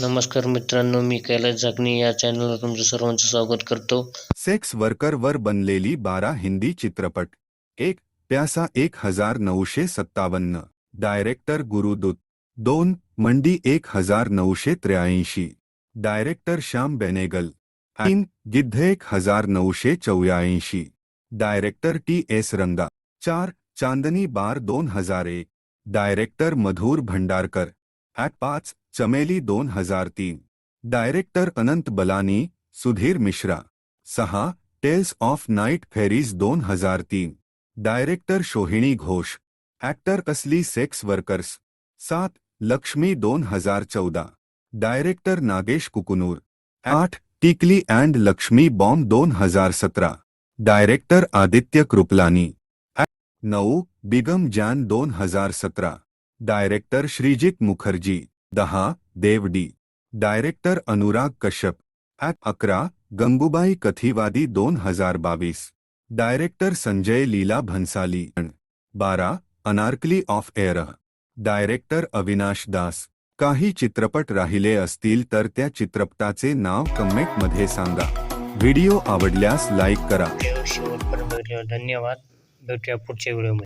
नमस्कार मित्रांनो मी कैलास जागणी या चॅनलवर तुमचं सर्वांचं स्वागत करतो. सेक्स वर्कर वर बनलेली बारा हिंदी चित्रपट. एक प्यासा एक हजार नऊशे सत्तावन्न. डायरेक्टर गुरुदूत. दोन मंडी एक हजार नऊशे त्र्याऐंशी. डायरेक्टर श्याम बेनेगल. तीन गिद्ध एक हजार नऊशे चौऱ्याऐंशी. Director T S Ranga. चार चांदनी बार दोन हजार एक. Director Madhur Bhandarkar. ॲट पाच चमेली दोन हज़ार तीन। डायरेक्टर अनंत बलानी, सुधीर मिश्रा। सहा, टेल्स ऑफ़ नाइट फेरीज दोन हज़ार तीन। डायरेक्टर शोहिणी घोष। ॲक्टर कसली सेक्स वर्कर्स। सात, लक्ष्मी दोन हज़ार चौदा डायरेक्टर नागेश कुकुनूर। आठ, टिकली अँड लक्ष्मी बॉम्ब दोन हज़ार सतरा डायरेक्टर आदित्य कृपलानी। नऊ बिगम जॅन दोन हज़ार सतरा डायरेक्टर श्रीजित मुखर्जी। दहा देवडी. डायरेक्टर अनुराग कश्यप. ॲट अकरा गंगूबाई कथिवादी दोन हजार बावीस. डायरेक्टर संजय लीला भन्साली. बारा अनारकली ऑफ एअर. डायरेक्टर अविनाश दास. काही चित्रपट राहिले असतील तर त्या चित्रपटाचे नाव कमेंटमध्ये सांगा. व्हिडिओ आवडल्यास लाईक करा. धन्यवाद. भेटूया पुढच्या व्हिडिओमध्ये.